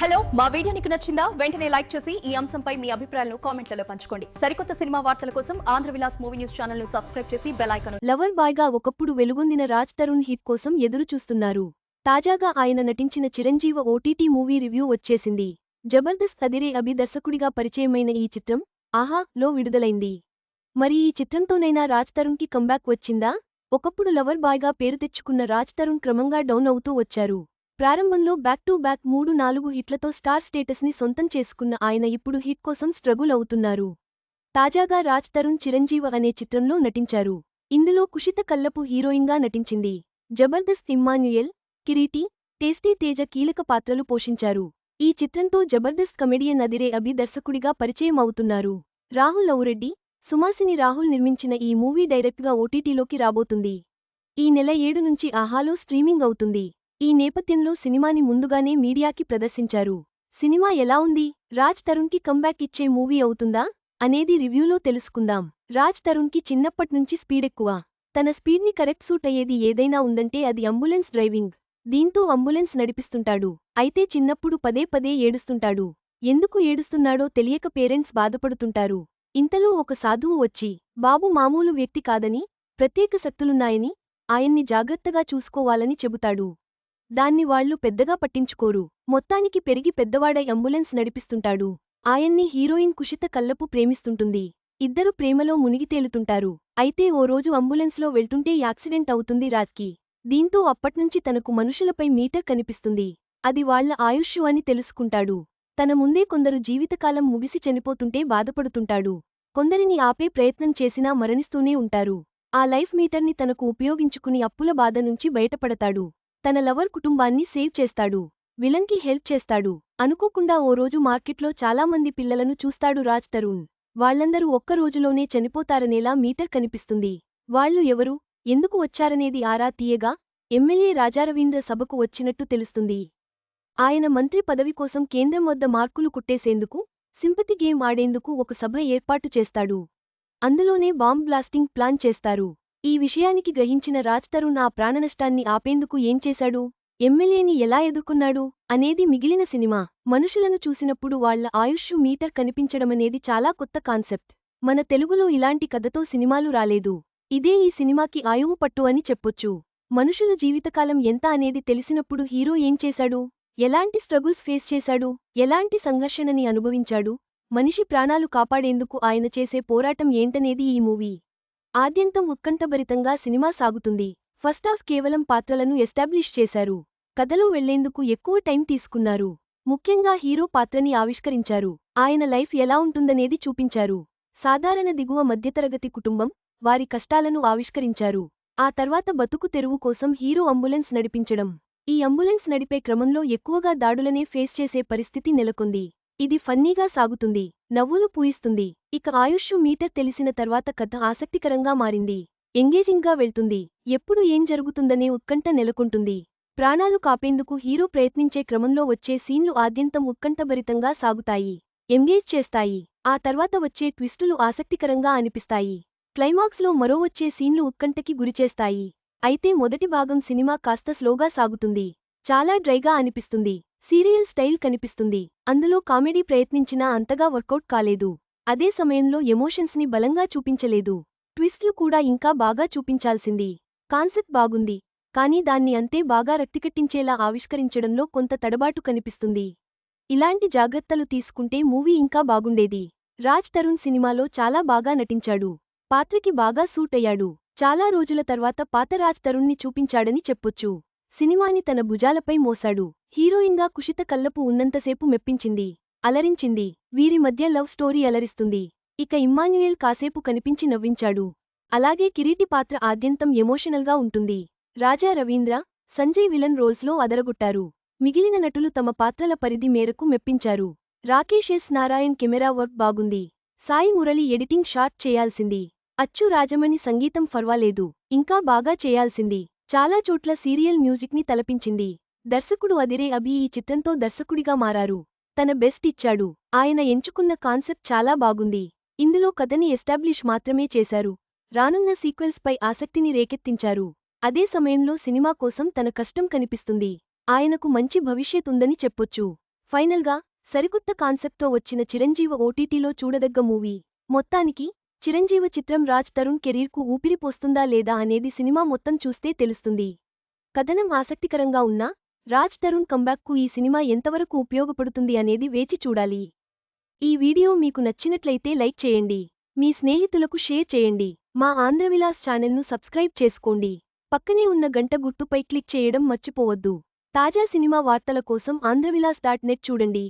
Hello మా video నీకు నచ్చిందా? వెంటనే లైక్ చేసి ఈ అంశంపై మీ అభిప్రాయాలను కామెంట్లలో పంచుకోండి. సరికొత్త సినిమా వార్తల కోసం ఆంధ్ర విలాస్ మూవీ న్యూస్ ఛానల్ను సబ్స్క్రైబ్ చేసి బెల్ ఐకాన్ లవర్ బాయ్గా ఒకప్పుడు వెలుగొందిన రాజ్ తరుణ్ హిట్ కోసం ఎదురు చూస్తున్నారు. తాజాగా ఆయన నటించిన చిరంజీవ ఓటీటీ మూవీ రివ్యూ వచ్చేసింది. జబర్దస్త్ అదిరే అభి దర్శకుడిగా పరిచయమైన ఈ చిత్రం ఆహా లో విడుదలైంది. మరి ఈ చిత్రంతోనైనా రాజ్ తరుణ్కి కంబ్యాక్ వచ్చిందా? ఒకప్పుడు లవర్ బాయ్గా పేరు తెచ్చుకున్న రాజ్ తరుణ్ క్రమంగా డౌన్ అవుతూ వచ్చారు. ప్రారంభంలో బ్యాక్ టు బ్యాక్ మూడు నాలుగు హిట్లతో స్టార్ స్టేటస్ని సొంతం చేసుకున్న ఆయన ఇప్పుడు హిట్ కోసం స్ట్రగుల్ అవుతున్నారు. తాజాగా రాజ్ తరుణ్ చిరంజీవ అనే చిత్రంలో నటించారు. ఇందులో కుషిత కల్లపు హీరోయిన్గా నటించింది. జబర్దస్త్ ఇమ్మాన్యుయల్ కిరీటి టేస్టీ తేజ కీలక పాత్రలు పోషించారు. ఈ చిత్రంతో జబర్దస్త్ కమెడియన్ అదిరే అభి దర్శకుడిగా పరిచయం అవుతున్నారు. రాహుల్ ఔరెడ్డి సుమాసిని రాహుల్ నిర్మించిన ఈ మూవీ డైరెక్ట్గా ఓటీటీలోకి రాబోతుంది. ఈ నెల ఏడు నుంచి ఆహాలో స్ట్రీమింగ్ అవుతుంది. ఈ నేపథ్యంలో సినిమాని ముందుగానే మీడియాకి ప్రదర్శించారు. సినిమా ఎలా ఉంది? రాజ్ తరుణ్కి కంబ్యాక్ ఇచ్చే మూవీ అవుతుందా? అనేది రివ్యూలో తెలుసుకుందాం. రాజ్ తరుణ్కి చిన్నప్పట్నుంచి స్పీడెక్కువ తన స్పీడ్ని కరెక్ట్ సూట్ అయ్యేది ఏదైనా ఉందంటే అది అంబులెన్స్ డ్రైవింగ్ దీంతో అంబులెన్స్ నడిపిస్తుంటాడు. అయితే చిన్నప్పుడు పదే పదే ఏడుస్తుంటాడు. ఎందుకు ఏడుస్తున్నాడో తెలియక పేరెంట్స్ బాధపడుతుంటారు. ఇంతలో ఒక సాధువు వచ్చి బాబు మామూలు వ్యక్తి కాదని ప్రత్యేక శక్తులున్నాయని ఆయన్ని జాగ్రత్తగా చూసుకోవాలని చెబుతాడు. దాన్ని వాళ్ళు పెద్దగా పట్టించుకోరు. మొత్తానికి పెరిగి పెద్దవాడై అంబులెన్స్ నడిపిస్తుంటాడు. ఆయన్ని హీరోయిన్ కుషిత కల్లపు ప్రేమిస్తుంటుంది. ఇద్దరు ప్రేమలో మునిగి తేలుతుంటారు. అయితే ఓ రోజు అంబులెన్స్లో వెళ్తుంటే యాక్సిడెంట్ అవుతుంది రాజ్కి. దీంతో అప్పట్నుంచి తనకు మనుషులపై మీటర్ కనిపిస్తుంది. అది వాళ్ళ ఆయుష్యు అని తెలుసుకుంటాడు. తన ముందే కొందరు జీవితకాలం ముగిసి చనిపోతుంటే బాధపడుతుంటాడు. కొందరిని ఆపే ప్రయత్నం చేసినా మరణిస్తూనే ఉంటారు. ఆ లైఫ్ మీటర్ని తనకు ఉపయోగించుకుని అప్పుల బాధ నుంచి బయటపడతాడు. తన లవర్ కుటుంబాన్ని సేవ్ చేస్తాడు విలన్కి హెల్ప్ చేస్తాడు. అనుకోకుండా ఓ రోజు మార్కెట్లో చాలామంది పిల్లలను చూస్తాడు రాజ్ తరుణ్. వాళ్ళందరూ ఒక్క రోజులోనే చనిపోతారనేలా మీటర్ కనిపిస్తుంది. వాళ్ళు ఎవరు ఎందుకు వచ్చారనేది ఆరా తీయగా ఎమ్మెల్యే రాజారవీంద్ర సభకు వచ్చినట్టు తెలుస్తుంది. ఆయన మంత్రి పదవి కోసం కేంద్రం వద్ద మార్కులు కుట్టేసేందుకు సింపతి గేమ్ ఆడేందుకు ఒక సభ ఏర్పాటు చేస్తాడు. అందులోనే బాంబ్ బ్లాస్టింగ్ ప్లాన్ చేస్తారు. ఈ విషయానికి గ్రహించిన రాజ్ నా ఆ ప్రాణనష్టాన్ని ఆపేందుకు ఏం చేశాడు? ఎమ్మెల్యేని ఎలా ఎదుర్కొన్నాడు? అనేది మిగిలిన సినిమా. మనుషులను చూసినప్పుడు వాళ్ళ ఆయుష్షు మీటర్ కనిపించడమనేది చాలా కొత్త కాన్సెప్ట్. మన తెలుగులో ఇలాంటి కథతో సినిమాలు రాలేదు. ఇదే ఈ సినిమాకి ఆయువు పట్టు అని చెప్పొచ్చు. మనుషుల జీవితకాలం ఎంత అనేది తెలిసినప్పుడు హీరో ఏం చేశాడు? ఎలాంటి స్ట్రగుల్స్ ఫేస్ చేశాడు? ఎలాంటి సంఘర్షణని అనుభవించాడు? మనిషి ప్రాణాలు కాపాడేందుకు ఆయన చేసే పోరాటం ఏంటనేది ఈ మూవీ. ఆద్యంతం ఉత్కంఠభరితంగా సినిమా సాగుతుంది. ఫస్టాఫ్ కేవలం పాత్రలను ఎస్టాబ్లిష్ చేశారు. కథలో వెళ్ళేందుకు ఎక్కువ టైం తీసుకున్నారు. ముఖ్యంగా హీరో పాత్రని ఆవిష్కరించారు. ఆయన లైఫ్ ఎలా ఉంటుందనేది చూపించారు. సాధారణ దిగువ మధ్యతరగతి కుటుంబం వారి కష్టాలను ఆవిష్కరించారు. ఆ తర్వాత బతుకు తెరువు కోసం హీరో అంబులెన్స్ నడిపించడం. ఈ అంబులెన్స్ నడిపే క్రమంలో ఎక్కువగా దాడులనే ఫేస్ చేసే పరిస్థితి నెలకొంది. ఇది ఫన్నీగా సాగుతుంది. నవ్వులు పూయిస్తుంది. ఇక ఆయుష్షు మీటర్ తెలిసిన తర్వాత కథ ఆసక్తికరంగా మారింది. ఎంగేజింగ్గా వెళ్తుంది. ఎప్పుడు ఏం జరుగుతుందనే ఉత్కంఠ నెలకొంటుంది. ప్రాణాలు కాపేందుకు హీరో ప్రయత్నించే క్రమంలో వచ్చే సీన్లు ఆద్యంతం ఉత్కంఠభరితంగా సాగుతాయి. ఎంగేజ్ చేస్తాయి. ఆ తర్వాత వచ్చే ట్విస్టులు ఆసక్తికరంగా అనిపిస్తాయి. క్లైమాక్స్లో మరో వచ్చే సీన్లు ఉత్కంఠకి గురిచేస్తాయి అయితే మొదటి భాగం సినిమా కాస్త స్లోగా సాగుతుంది. చాలా డ్రైగా అనిపిస్తుంది. సీరియల్ స్టైల్ కనిపిస్తుంది. అందులో కామెడీ ప్రయత్నించినా అంతగా వర్కౌట్ కాలేదు. అదే సమయంలో ఎమోషన్స్ని బలంగా చూపించలేదు. ట్విస్ట్లు కూడా ఇంకా బాగా చూపించాల్సింది. కాన్సెప్ట్ బాగుంది. కానీ దాన్ని అంతే బాగా రక్తికట్టించేలా ఆవిష్కరించడంలో కొంత తడబాటు కనిపిస్తుంది. ఇలాంటి జాగ్రత్తలు తీసుకుంటే మూవీ ఇంకా బాగుండేది. రాజ్ తరుణ్ సినిమాలో చాలా బాగా నటించాడు. పాత్రకి బాగా సూట్ అయ్యాడు. చాలా రోజుల తర్వాత పాత రాజ్ తరుణ్ణి చూపించాడని చెప్పొచ్చు. సినిమాని తన భుజాలపై మోసాడు హీరోయిన్గా కుషిత కల్లపు ఉన్నంతసేపు మెప్పించింది అలరించింది. వీరి మధ్య లవ్ స్టోరీ అలరిస్తుంది. ఇక ఇమ్మాన్యుయల్ కాసేపు కనిపించి నవ్వించాడు. అలాగే కిరీటి పాత్ర ఆద్యంతం ఎమోషనల్గా ఉంటుంది. రాజా రవీంద్ర సంజయ్ విలన్ రోల్స్లో అదరగొట్టారు. మిగిలిన నటులు తమ పాత్రల పరిధి మేరకు మెప్పించారు. Rakesh S Narayan camera work బాగుంది. సాయి మురళి ఎడిటింగ్ షాట్ చేయాల్సింది. అచ్చు రాజమణి సంగీతం ఫర్వాలేదు. ఇంకా బాగా చేయాల్సింది. చాలా చోట్ల సీరియల్ మ్యూజిక్ని తలపించింది. దర్శకుడు అదిరే అభి ఈ చిత్రంతో దర్శకుడిగా మారారు. తన బెస్ట్ ఇచ్చాడు. ఆయన ఎంచుకున్న కాన్సెప్ట్ చాలా బాగుంది. ఇందులో కథని ఎస్టాబ్లిష్ మాత్రమే చేశారు. రానున్న సీక్వెల్స్పై ఆసక్తిని రేకెత్తించారు. అదే సమయంలో సినిమా కోసం తన కష్టం కనిపిస్తుంది. ఆయనకు మంచి భవిష్యత్ ఉందని చెప్పొచ్చు. ఫైనల్గా సరికొత్త కాన్సెప్ట్తో వచ్చిన చిరంజీవ ఓటీటీలో చూడదగ్గ మూవీ. మొత్తానికి చిరంజీవ చిత్రం రాజ్ తరుణ్ కెరీర్కు ఊపిరిపోస్తుందా లేదా అనేది సినిమా మొత్తం చూస్తే తెలుస్తుంది. కథనం ఆసక్తికరంగా ఉన్నా రాజ్ తరుణ్ కంబ్యాక్కు ఈ సినిమా ఎంతవరకు ఉపయోగపడుతుంది అనేది వేచి చూడాలి. ఈ వీడియో మీకు నచ్చినట్లయితే లైక్ చేయండి. మీ స్నేహితులకు షేర్ చేయండి. మా ఆంధ్రవిలాస్ ఛానల్ను సబ్స్క్రైబ్ చేసుకోండి. పక్కనే ఉన్న గంట గుర్తుపై క్లిక్ చేయడం మర్చిపోవద్దు. తాజా సినిమా వార్తల కోసం ఆంధ్రవిలాస్ డాట్ నెట్ చూడండి.